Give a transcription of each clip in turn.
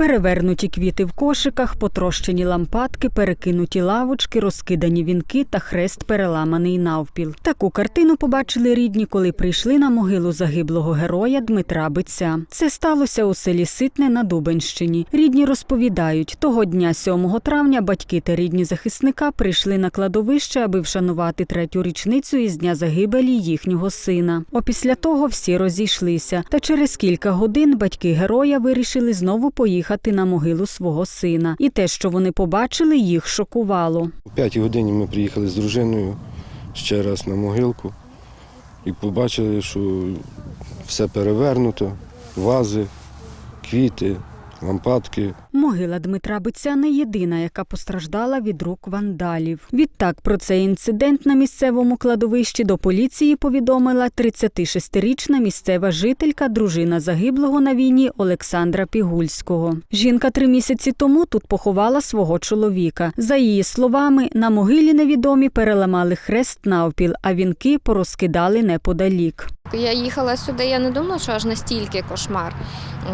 Перевернуті квіти в кошиках, потрощені лампадки, перекинуті лавочки, розкидані вінки та хрест переламаний навпіл. Таку картину побачили рідні, коли прийшли на могилу загиблого героя Дмитра Биця. Це сталося у селі Ситне на Дубенщині. Рідні розповідають, того дня, 7 травня, батьки та рідні захисника прийшли на кладовище, аби вшанувати третю річницю із дня загибелі їхнього сина. Опісля того всі розійшлися. Та через кілька годин батьки героя вирішили знову поїхати на могилу свого сина. І те, що вони побачили, їх шокувало. О п'ятій годині ми приїхали з дружиною ще раз на могилку і побачили, що все перевернуто, вази, квіти, лампадки. Могила Дмитра Биця не єдина, яка постраждала від рук вандалів. Відтак про цей інцидент на місцевому кладовищі до поліції повідомила 36-річна місцева жителька, дружина загиблого на війні Олександра Пігульського. Жінка три місяці тому тут поховала свого чоловіка. За її словами, на могилі невідомі переламали хрест навпіл, а вінки порозкидали неподалік. Я їхала сюди, я не думала, що аж настільки кошмар.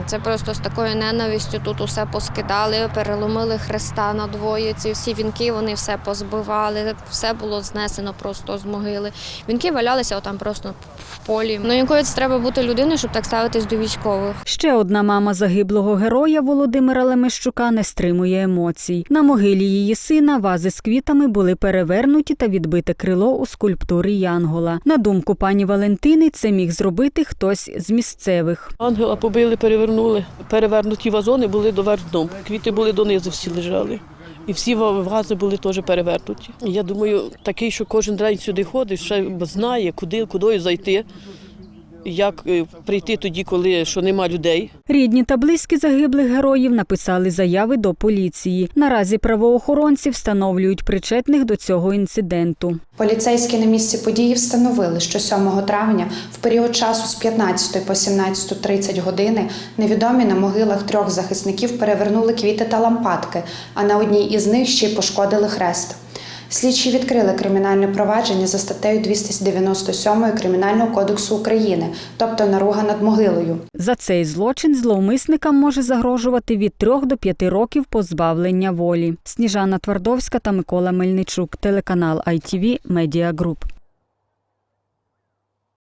Це просто з такою ненавистю тут усе поскидали, переломили хреста надвоє. Ці всі вінки вони все позбивали, все було знесено просто з могили. Вінки валялися отам просто в полі. Ну якою це треба бути людиною, щоб так ставитись до військових. Ще одна мама загиблого героя Володимира Лемещука не стримує емоцій. На могилі її сина вази з квітами були перевернуті та відбите крило у скульптурі Янгола. На думку пані Валентини, це міг зробити хтось з місцевих. Ангела побили, перевернули. Перевернуті вазони були доверх дном. Квіти були донизу, всі лежали. І всі ва- вази були теж перевернуті. Я думаю, такий, що кожен день сюди ходить, ще знає, куди, куди зайти, як е, прийти тоді, коли що нема людей. Рідні та близькі загиблих героїв написали заяви до поліції. Наразі правоохоронці встановлюють причетних до цього інциденту. Поліцейські на місці події встановили, що 7 травня в період часу з 15 по 17.30 години невідомі на могилах трьох захисників перевернули квіти та лампадки, а на одній із них ще й пошкодили хрест. Слідчі відкрили кримінальне провадження за статтею 297 Кримінального кодексу України, тобто наруга над могилою. За цей злочин зловмисникам може загрожувати від 3 до 5 років позбавлення волі. Сніжана Твардовська та Микола Мельничук, телеканал ITV Media Group.